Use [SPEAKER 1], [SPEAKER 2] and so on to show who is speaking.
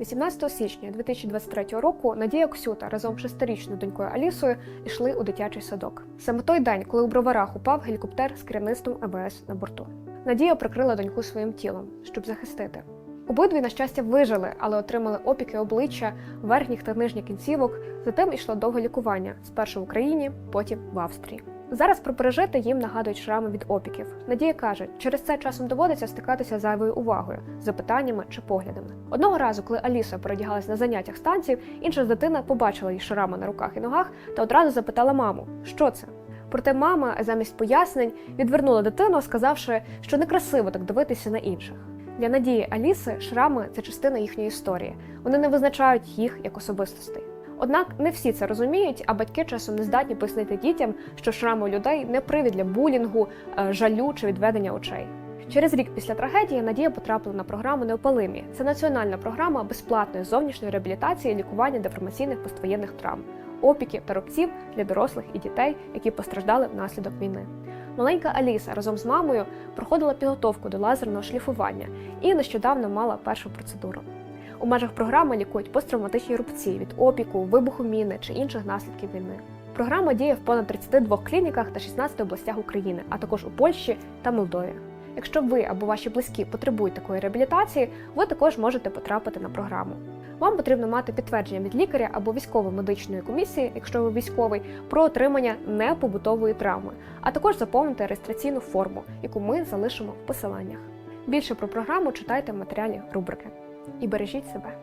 [SPEAKER 1] 18 січня 2023 року Надія Ксюта разом з шестирічною донькою Алісою йшли у дитячий садок. Саме той день, коли у броварах упав гелікоптер з керівництвом МВС на борту. Надія прикрила доньку своїм тілом, щоб захистити. Обидві, на щастя, вижили, але отримали опіки обличчя, верхніх та нижніх кінцівок. Затим йшло довге лікування спершу в Україні, потім в Австрії. Зараз про пережити їм нагадують шрами від опіків. Надія каже, через це часом доводиться стикатися зайвою увагою, запитаннями чи поглядами. Одного разу, коли Аліса передягалась на заняттях з танців, інша дитина побачила її шрами на руках і ногах та одразу запитала маму, що це. Проте мама замість пояснень відвернула дитину, сказавши, що некрасиво так дивитися на інших. Для Надії Аліси шрами це частина їхньої історії. Вони не визначають їх як особистостей. Однак не всі це розуміють, а батьки часом не здатні пояснити дітям, що шрами у людей не привід для булінгу, е, жалю чи відведення очей. Через рік після трагедії Надія потрапила на програму Неопалимі. Це національна програма безплатної зовнішньої реабілітації і лікування деформаційних поствоєнних травм, опіків та рубців для дорослих і дітей, які постраждали внаслідок війни. Маленька Аліса разом з мамою проходила підготовку до лазерного шліфування і нещодавно мала першу процедуру. У межах програми лікують посттравматичні рубці від опіку, вибуху міни чи інших наслідків війни. Програма діє в понад 32 клініках та 16 областях України, а також у Польщі та Молдові. Якщо ви або ваші близькі потребують такої реабілітації, ви також можете потрапити на програму. Вам потрібно мати підтвердження від лікаря або військово-медичної комісії, якщо ви військовий, про отримання непобутової травми, а також заповнити реєстраційну форму, яку ми залишимо в посиланнях. Більше про програму читайте в матеріалі рубрики. І бережіть себе.